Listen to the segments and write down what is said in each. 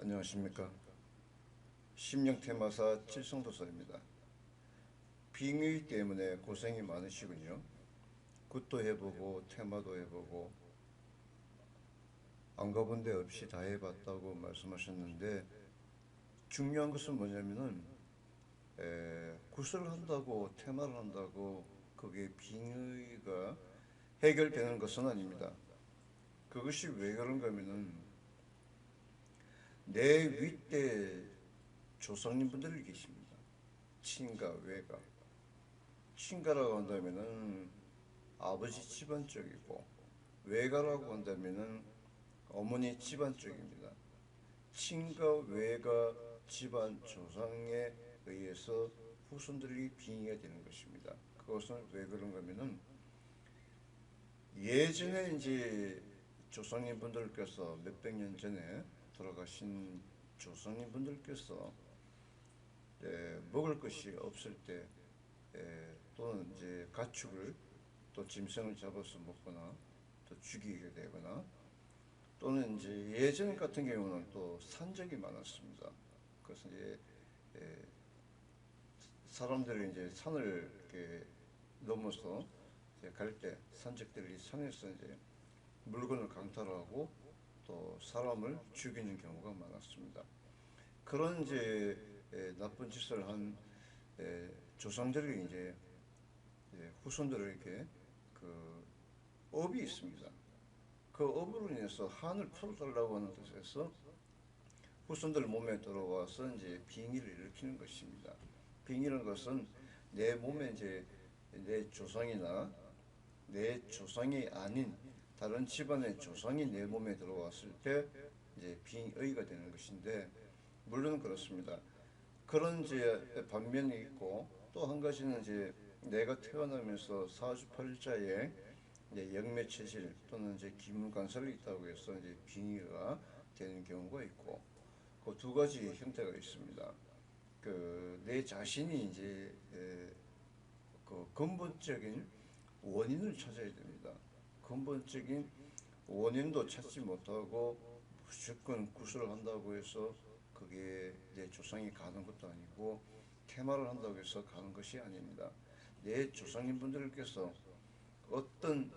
안녕하십니까. 심령테마사 칠성도사입니다. 빙의 때문에 고생이 많으시군요. 굿도 해보고 테마도 해보고 안 가본 데 없이 다 해봤다고 말씀하셨는데 중요한 것은 뭐냐면은 에, 굿을 한다고 테마를 한다고 그게 빙의가 해결되는 것은 아닙니다. 그것이 왜 그런가 하면은 내 윗대 조상님분들이 계십니다. 친가, 외가. 친가라고 한다면은 아버지 집안 쪽이고 외가라고 한다면은 어머니 집안 쪽입니다. 친가, 외가 집안 조상에 의해서 후손들이 빙의가 되는 것입니다. 그것은 왜 그런가 하면은 예전에 이제 조상님 분들께서 몇백 년 전에 돌아가신 조상님 분들께서 예, 먹을 것이 없을 때 예, 또는 이제 가축을 또 짐승을 잡아서 먹거나 또 죽이게 되거나 또는 이제 예전 같은 경우는 또 산적이 많았습니다. 그래서 이제 예, 사람들이 이제 산을 이렇게 넘어서 갈 때 산적들이 산에서 이제 물건을 강탈하고 또 사람을 죽이는 경우가 많았습니다. 그런 이제 에, 나쁜 짓을 한 에, 조상들이 이제 에, 후손들에게 그 업이 있습니다. 그 업으로 인해서 한을 풀어달라고 하는 뜻에서 후손들 몸에 들어와서 이제 빙의를 일으키는 것입니다. 빙의라는 것은 내 몸에 이제 내 조상이나 내 조상이 아닌 다른 집안의 조상이 내 몸에 들어왔을 때 이제 빙의가 되는 것인데 물론 그렇습니다. 그런 이제 반면이 있고 또 한 가지는 이제 내가 태어나면서 사주팔자에 이제 영매 체질 또는 이제 기문관설이 있다고 해서 이제 빙의가 되는 경우가 있고 그 두 가지 형태가 있습니다. 그 내 자신이 이제 에, 그 근본적인 원인을 찾아야 됩니다. 근본적인 원인도 찾지 못하고 무조건 구슬을 한다고 해서 그게 내 조상이 가는 것도 아니고 테마를 한다고 해서 가는 것이 아닙니다. 내 조상님분들께서 어떤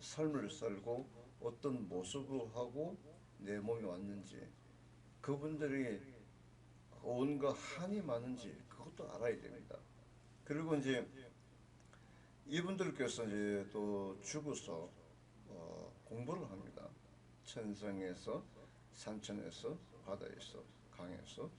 삶을 살고 어떤 모습으로 하고 내 몸에 왔는지 그분들이 온갖 한이 많은지 그것도 알아야 됩니다. 그리고 이제 이분들께서 이제 또 죽어서 어, 공부를 합니다. 천성에서 산천에서 바다에서 강에서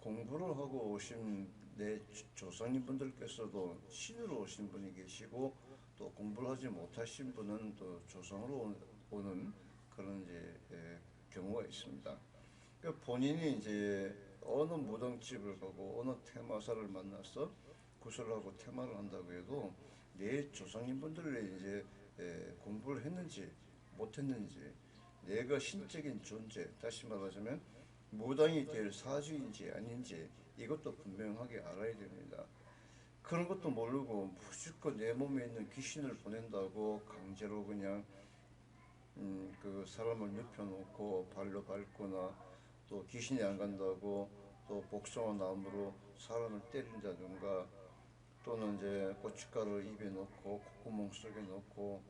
공부를 하고 오신 내 조상님 분들께서도 신으로 오신 분이 계시고 또 공부를 하지 못하신 분은 또 조상으로 오는 그런 이제 예, 경우가 있습니다. 그러니까 본인이 이제 어느 무덤집을 가고 어느 테마사를 만나서 구슬하고 테마를 한다고 해도 내 조상님분들이 이제 에, 공부를 했는지 못했는지 내가 신적인 존재 다시 말하자면 무당이 될 사주인지 아닌지 이것도 분명하게 알아야 됩니다. 그런 것도 모르고 무조건 내 몸에 있는 귀신을 보낸다고 강제로 그냥 음, 그 사람을 눕혀놓고 발로 밟거나 또 귀신이 안 간다고 또 복숭아 나무로 사람을 때린다든가 또는 이제 고춧가루 입에 넣고 콧구멍 속에 넣고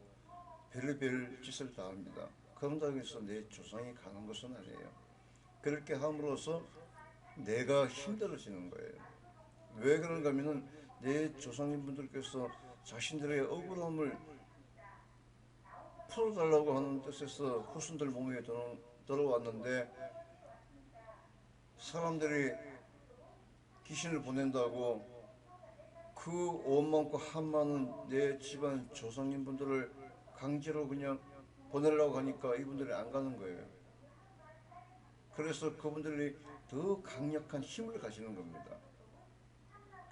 별별 짓을 다 합니다. 그런다고 해서 내 조상이 가는 것은 아니에요. 그렇게 함으로써 내가 힘들어지는 거예요. 왜 그런가 하면은 내 조상님분들께서 자신들의 억울함을 풀어달라고 하는 뜻에서 후손들 몸에 들어, 들어왔는데 사람들이 귀신을 보낸다고 그 온만고 한만은 내 집안 조상님 분들을 강제로 그냥 보내려고 하니까 이분들이 안 가는 거예요. 그래서 그분들이 더 강력한 힘을 가지는 겁니다.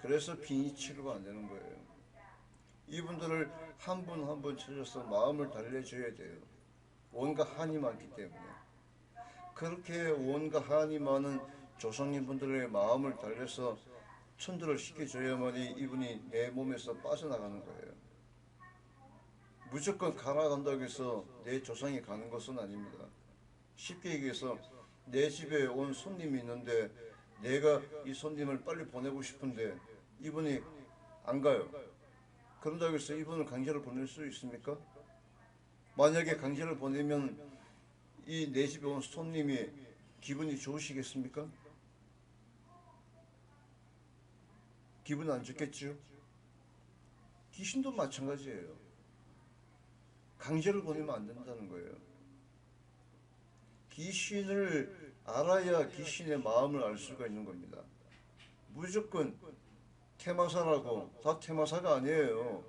그래서 빙의 치료가 안 되는 거예요. 이분들을 한 분 한 분 찾아서 마음을 달래줘야 돼요. 온갖 한이 많기 때문에. 그렇게 온갖 한이 많은 조상님분들의 마음을 달래서 천도를 시켜줘야만이 이분이 내 몸에서 빠져나가는 거예요. 무조건 가라 간다고 해서 내 조상이 가는 것은 아닙니다. 쉽게 얘기해서 내 집에 온 손님이 있는데 내가 이 손님을 빨리 보내고 싶은데 이분이 안 가요. 그런다고 해서 이분을 강제로 보낼 수 있습니까? 만약에 강제를 보내면 이 내 집에 온 손님이 기분이 좋으시겠습니까? 기분 안 좋겠죠? 귀신도 마찬가지예요. 강제로 보내면 안 된다는 거예요. 귀신을 알아야 귀신의 마음을 알 수가 있는 겁니다. 무조건 테마사라고 다 테마사가 아니에요.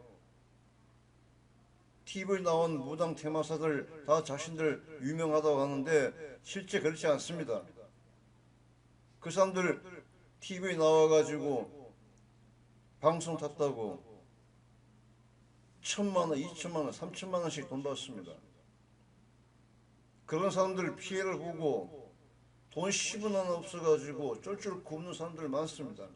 TV에 나온 무당 테마사들 다 자신들 유명하다고 하는데 실제 그렇지 않습니다. 그 사람들 TV에 나와가지고 방송 탔다고 천만 원, 이천만 원, 삼천만 원씩 돈 받습니다. 그런 사람들 피해를 보고 돈 10원 하나 없어가지고 쫄쫄 굶는 사람들 많습니다.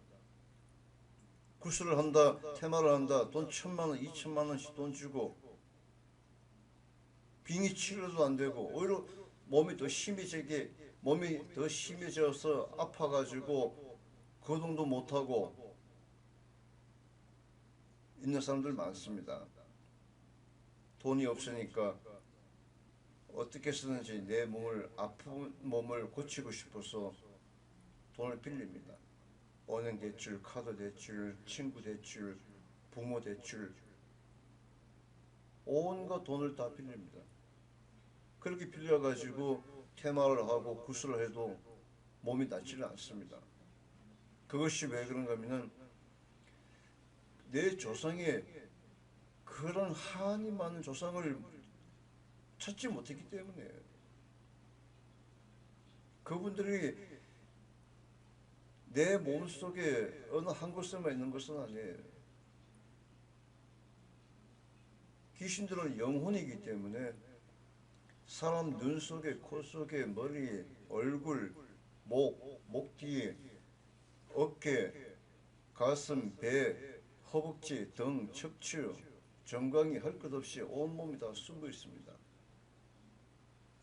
구슬을 한다, 테마를 한다, 돈 천만 원, 이천만 원씩 돈 주고 빙의 치료도 안 되고 오히려 몸이 더 심해지게 몸이 더 심해져서 아파가지고 거동도 못하고 있는 사람들 많습니다. 돈이 없으니까 어떻게 쓰는지 내 몸을 아픈 몸을 고치고 싶어서 돈을 빌립니다. 은행 대출, 카드 대출, 친구 대출, 부모 대출 온갖 돈을 다 빌립니다. 그렇게 빌려가지고 테마를 하고 구슬을 해도 몸이 낫지를 않습니다. 그것이 왜 그런가 하면은 내 조상에 그런 한이 많은 조상을 찾지 못했기 때문에 그분들이 내 몸속에 어느 한 곳에만 있는 것은 아니에요. 귀신들은 영혼이기 때문에 사람 눈 속에, 코 속에, 머리, 얼굴, 목, 목 뒤에, 어깨, 가슴, 배, 허벅지, 등, 척추, 정강이 할 것 없이 온몸이 다 숨어 있습니다.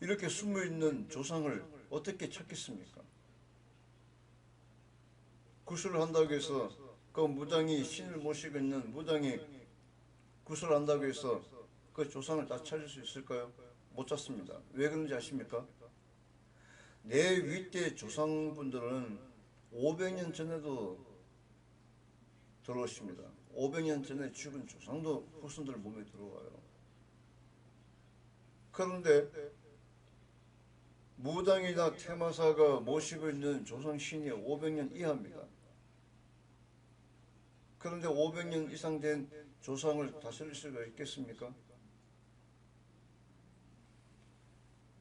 이렇게 숨어 있는 조상을 어떻게 찾겠습니까? 구슬을 한다고 해서 그 무당이 신을 모시고 있는 무당이 구슬을 한다고 해서 그 조상을 다 찾을 수 있을까요? 못 찾습니다. 왜 그런지 아십니까? 내 윗대 조상분들은 500년 전에도 들어오십니다. 500년 전에 죽은 조상도 후손들 몸에 들어와요. 그런데 무당이나 테마사가 모시고 있는 조상 신이 500년 이하입니다. 그런데 500년 이상 된 조상을 다스릴 수가 있겠습니까?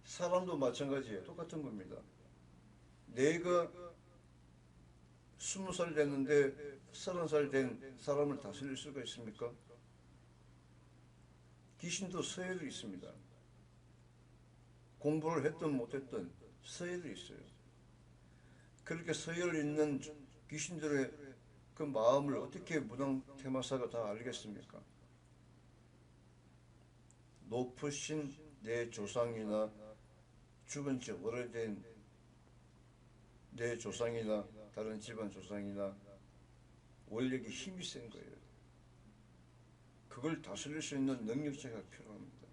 사람도 마찬가지예요. 똑같은 겁니다. 내가 스무 살 됐는데 서른 살 된 사람을 다스릴 수가 있습니까? 귀신도 서열이 있습니다. 공부를 했든 못했든 서열이 있어요. 그렇게 서열 있는 귀신들의 그 마음을 어떻게 무당 테마사가 다 알겠습니까? 높으신 내 조상이나 죽은 지 오래된 내 조상이나 다른 집안 조상이나 원력이 힘이 센 거예요. 그걸 다스릴 수 있는 능력자가 필요합니다.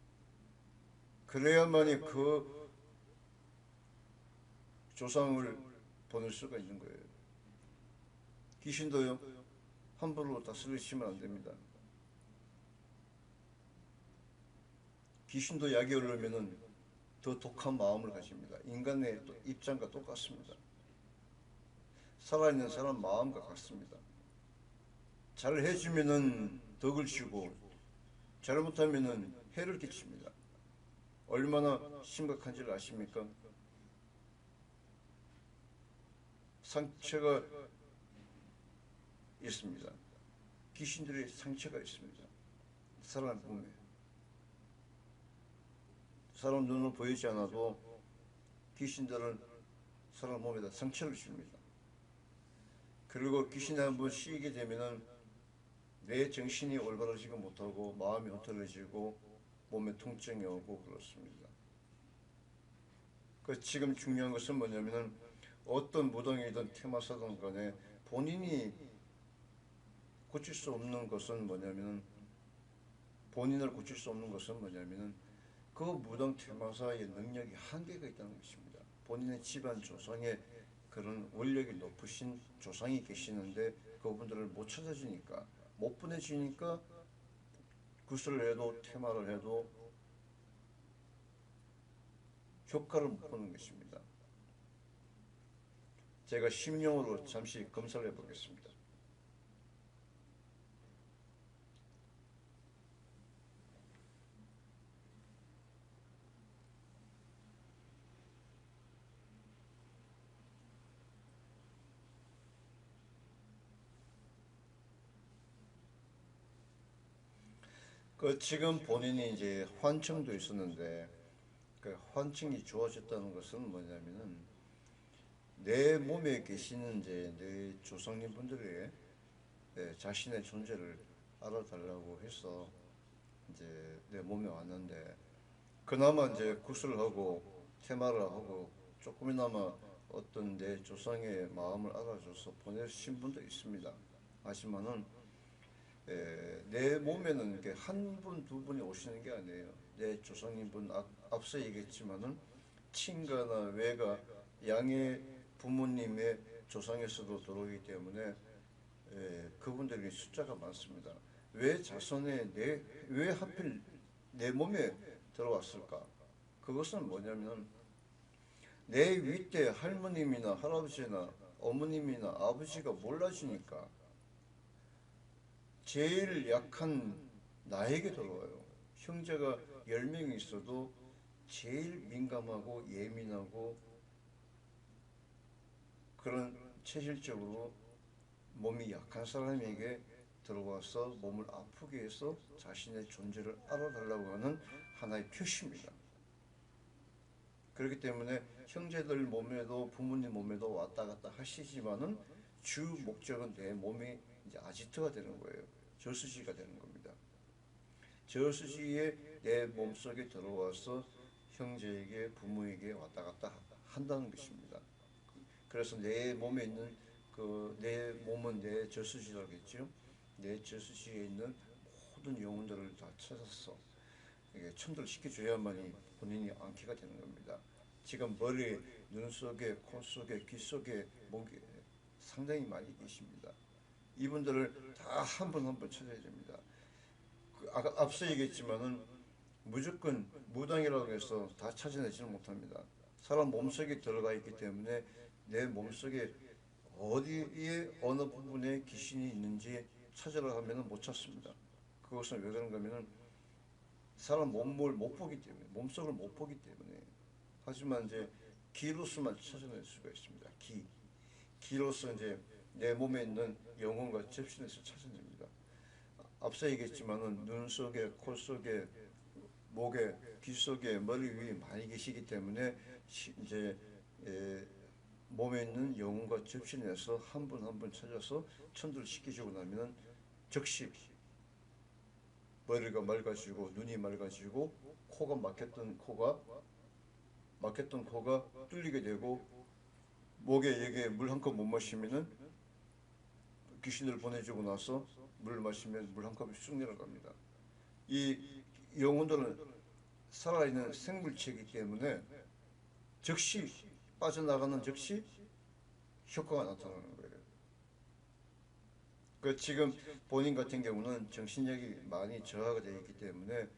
그래야만이 그 조상을 보낼 수가 있는 거예요. 귀신도요, 함부로 다스리시면 안 됩니다. 귀신도 약이 오르면은 더 독한 마음을 가집니다. 인간의 입장과 똑같습니다. 살아있는 사람 마음과 같습니다. 잘 해주면은 덕을 지고 잘못하면은 해를 끼칩니다. 얼마나 심각한지를 아십니까? 상처가 있습니다. 귀신들의 상처가 있습니다. 사람 몸에. 사람 눈으로 보이지 않아도 귀신들은 사람 몸에다 상처를 줍니다. 그리고 귀신이 한번 씌이게 되면은 내 정신이 올바라지가 못하고 마음이 흐트러지고 몸에 통증이 오고 그렇습니다. 그 지금 중요한 것은 뭐냐면은 어떤 무당이든 테마사든 간에 본인이 고칠 수 없는 것은 뭐냐면은 본인을 고칠 수 없는 것은 뭐냐면은 그 무당 테마사의 능력이 한계가 있다는 것입니다. 본인의 집안 조상에 그런 원력이 높으신 조상이 계시는데 그분들을 못 찾아주니까 못 보내주니까 구슬을 해도 테마를 해도 효과를 못 보는 것입니다. 제가 심령으로 잠시 검사를 해보겠습니다. 그 지금 본인이 이제 환청도 있었는데 그 환청이 좋아졌다는 것은 뭐냐면은 내 몸에 계시는 이제 내 조상님 분들의 예, 자신의 존재를 알아달라고 해서 이제 내 몸에 왔는데 그나마 이제 구슬을 하고 테마를 하고 조금이나마 어떤 내 조상의 마음을 알아줘서 보내신 분도 있습니다. 하지만은 에, 내 몸에는 한 분, 두 분이 오시는 게 아니에요. 내 조상님분 앞, 앞서 얘기했지만은 친가나 외가 양의 부모님의 조상에서도 들어오기 때문에 에, 그분들이 숫자가 많습니다. 왜 자손에 내, 왜 하필 내 몸에 들어왔을까? 그것은 뭐냐면 내 윗대 할머님이나 할아버지나 어머님이나 아버지가 몰라주니까 제일 약한 나에게 들어와요. 형제가 10명이 있어도 제일 민감하고 예민하고 그런 체질적으로 몸이 약한 사람에게 들어와서 몸을 아프게 해서 자신의 존재를 알아달라고 하는 하나의 표시입니다. 그렇기 때문에 형제들 몸에도 부모님 몸에도 왔다 갔다 하시지만은 주 목적은 내 몸이 이제 아지트가 되는 거예요. 저수지가 되는 겁니다. 저수지에 내 몸속에 들어와서 형제에게 부모에게 왔다 갔다 한다는 것입니다. 그래서 내 몸에 있는 그 내 몸은 내 저수지라고 했죠. 내 저수지에 있는 모든 영혼들을 다 찾아서 이게 첨들 시켜줘야만이 본인이 안기가 되는 겁니다. 지금 머리, 눈 속에, 코 속에, 귀 속에, 목에 상당히 많이 계십니다. 이분들을 다한번한번 찾아야 됩니다. 그 아까 앞서 얘기했지만은 무조건 무당이라고 해서 다 찾아내지는 못합니다. 사람 몸속에 들어가 있기 때문에 내 몸속에 어디에 어느 부분에 귀신이 있는지 찾으라 하면은 못 찾습니다. 그것은 왜 그런가 하면은 사람 몸을 못 보기 때문에 몸속을 못 보기 때문에 하지만 이제 기로서만 찾아낼 수가 있습니다. 기 기로서 이제 내 몸에 있는 영혼과 접신해서 찾아냅니다. 앞서 얘기했지만은 눈 속에, 코 속에, 목에, 귀 속에, 머리 위에 많이 계시기 때문에 시- 이제 에, 몸에 있는 영혼과 접신해서 한 분 한 분 찾아서 천도를 시켜주고 나면은 즉시 머리가 맑아지고 눈이 맑아지고 코가 막혔던 코가 막혔던 코가 뚫리게 되고 목에 여기에 물 한 컵 못 마시면은 귀신을 보내주고 나서 물을 마시면 물 한 컵이 쑥 내려갑니다. 이 영혼들은 살아있는 생물체이기 때문에 즉시 빠져나가는 즉시 효과가 나타나는 거예요. 그 지금 본인 같은 경우는 정신력이 많이 저하가 되어 있기 때문에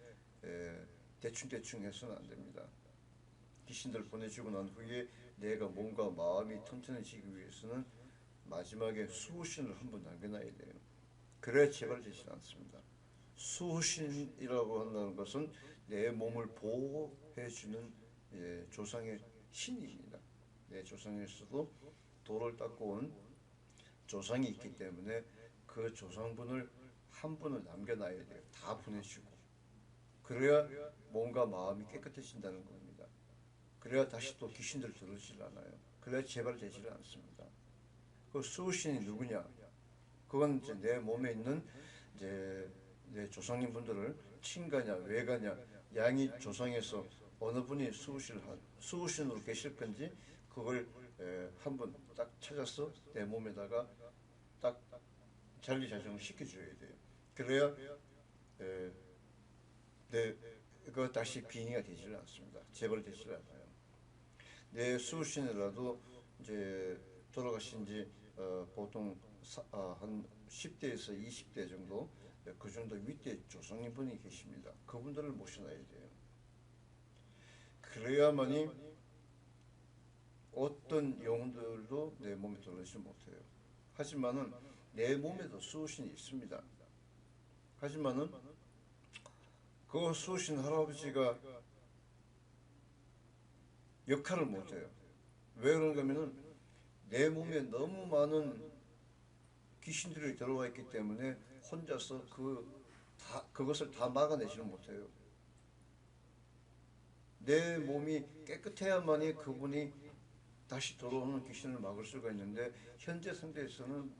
에, 대충 대충 해서는 안 됩니다. 귀신들 보내주고 난 후에 내가 몸과 마음이 튼튼해지기 위해서는 마지막에 수호신을 한 번 남겨놔야 돼요. 그래야 재발되지 않습니다. 수호신이라고 한다는 것은 내 몸을 보호해주는 예, 조상의 신입니다. 내 조상에서도 돌을 닦고 온 조상이 있기 때문에 그 조상분을 한 분을 남겨놔야 돼요. 다 보내주고. 그래야 몸과 마음이 깨끗해진다는 겁니다. 그래야 다시 또 귀신들 들어오질 않아요. 그래야 재발되질 않습니다. 그 수호신이 누구냐? 그건 이제 내 몸에 있는 이제 내 조상님 분들을 친가냐 외가냐 양이 조상에서 어느 분이 수우신 수우신으로 계실 건지 그걸 에, 한번 딱 찾아서 내 몸에다가 딱 잔리자정을 시켜줘야 돼요. 그래야 에, 내 그 다시 빙의가 되질 않습니다. 재발되질 않아요. 내 수우신이라도 이제 돌아가신 지 어, 보통 사, 아, 한 10대에서 20대 정도 그 정도 밑에 조상님 분이 계십니다. 그분들을 모셔놔야 돼요. 그래야만이 어떤 영혼들도 내 몸에 들어오지 못해요. 하지만은 내 몸에도 수호신이 있습니다. 하지만은 그 수호신 할아버지가 역할을 못해요. 왜 그런가 하면은 내 몸에 너무 많은 귀신들이 들어와 있기 때문에 혼자서 그 다, 그것을 다 막아내지는 못해요. 내 몸이 깨끗해야만이 그분이 다시 들어오는 귀신을 막을 수가 있는데 현재 상태에서는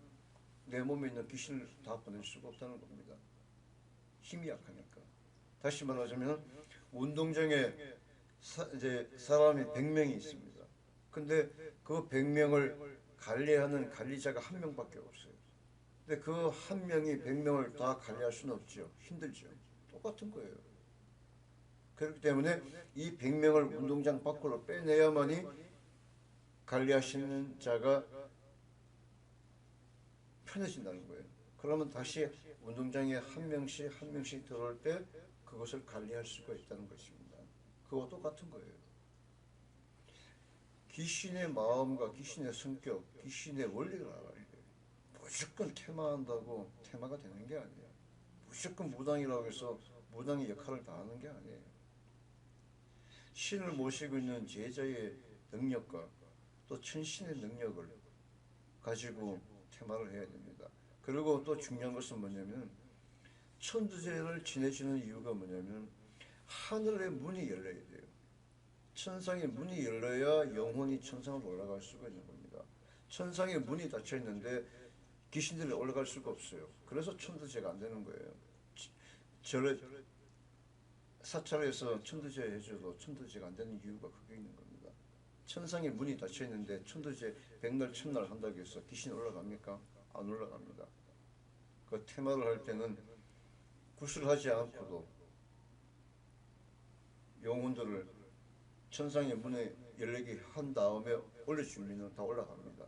내 몸에 있는 귀신을 다 보낼 수가 없다는 겁니다. 힘이 약하니까. 다시 말하자면 운동장에 사, 이제 사람이 100명이 있습니다. 근데 그 100명을 관리하는 관리자가 한 명밖에 없어요. 근데 그 한 명이 100명을 다 관리할 수는 없죠. 힘들죠. 똑같은 거예요. 그렇기 때문에 이 100명을 운동장 밖으로 빼내야만이 관리하시는 자가 편해진다는 거예요. 그러면 다시 운동장에 한 명씩 한 명씩 들어올 때 그것을 관리할 수가 있다는 것입니다. 그거 똑같은 거예요. 귀신의 마음과 귀신의 성격, 귀신의 원리를 알아야 돼요. 무조건 테마한다고 테마가 되는 게 아니에요. 무조건 무당이라고 해서 무당의 역할을 다 하는 게 아니에요. 신을 모시고 있는 제자의 능력과 또 천신의 능력을 가지고 테마를 해야 됩니다. 그리고 또 중요한 것은 뭐냐면 천두제를 지내시는 이유가 뭐냐면 하늘의 문이 열려야 돼요. 천상의 문이 열려야 영혼이 천상으로 올라갈 수가 있는 겁니다. 천상의 문이 닫혀 있는데 귀신들이 올라갈 수가 없어요. 그래서 천두제가 안 되는 거예요. 절에 사찰에서 천두제 해줘도 천두제가 안 되는 이유가 그게 있는 겁니다. 천상의 문이 닫혀 있는데 천두제 백날 천날 한다고 해서 귀신 올라갑니까? 안 올라갑니다. 그 테마를 할 때는 구슬하지 않고도 영혼들을 천상의 문에 열리게 한 다음에 올려주면 다 올라갑니다.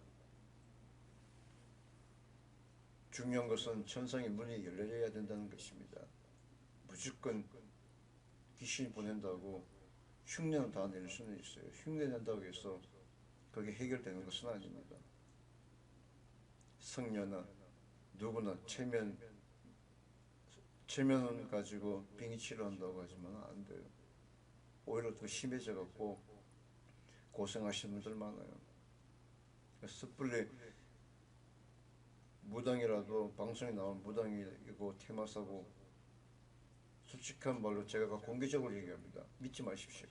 중요한 것은 천상의 문이 열려야 된다는 것입니다. 무조건 귀신 보낸다고 흉내는 다 낼 수는 있어요. 흉내 낸다고 해서 그게 해결되는 것은 아닙니다. 성녀나 누구나 체면 체면을 가지고 빙의 치료 한다고 하지만 안 돼요. 오히려 더 심해져 갖고 고생하시는 분들 많아요. 섣불리 무당이라도 방송에 나온 무당이고 테마사고 솔직한 말로 제가 공개적으로 얘기합니다. 믿지 마십시오.